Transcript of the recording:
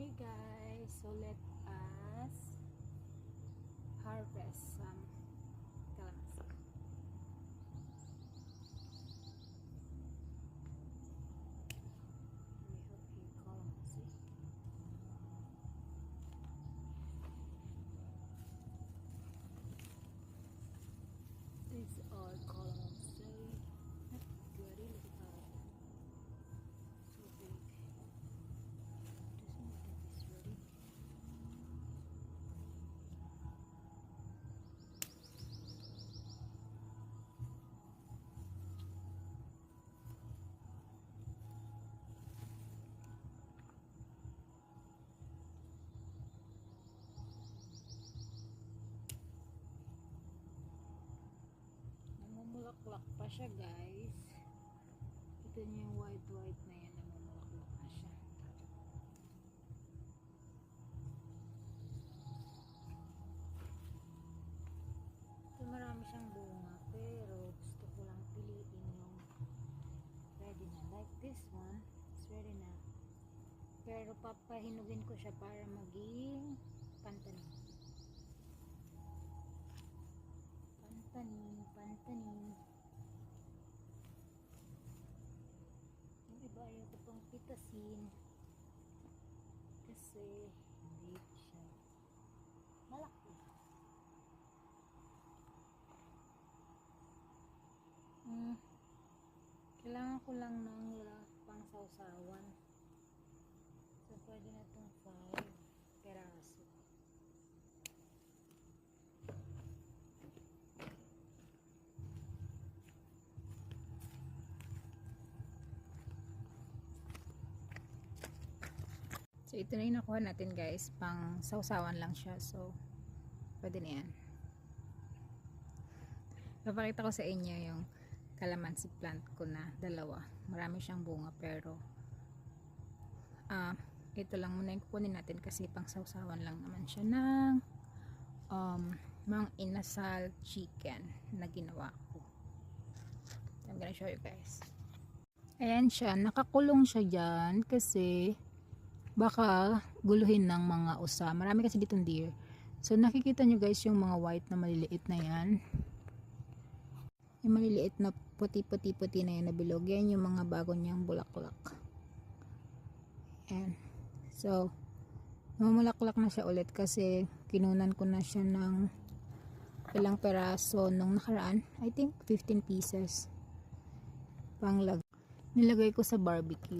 Hey guys, so let us harvest some Namumulaklak pa siya guys. Ito niyo yung white white na yan. Namumulaklak na siya. Ito marami siyang bunga pero gusto ko lang piliin yung ready na. Like this one, it's ready na. Pero papahinugin ko siya para maging Pantanin. Yung iba ayaw ko pang pitasin. Kasi hindi siya malaki. Hmm. Kailangan ko lang ng pang sausawan. So, pwede na itong 5 peraso. So, ito na yung nakuha natin guys. Pang sausawan lang siya. So, pwede na yan. Papakita ko sa inyo yung calamansi plant ko na dalawa. Marami siyang bunga pero ah ito lang muna yung kukunin natin kasi pang sausawan lang naman siya ng um, mang inasal chicken na ginawa ko. I'm gonna show you guys. Ayan siya. Nakakulong siya dyan kasi baka guluhin ng mga usa. Marami kasi ditong deer. So nakikita nyo guys yung mga white na maliliit na yan. Yung maliliit na puti-puti-puti na yan na bilog. Yan yung mga bago niyang bulaklak. Yan. So, mamulaklak na siya ulit kasi kinunan ko na siya ng ilang peraso nung nakaraan. I think 15 pieces. Panglag. Nilagay ko sa barbecue.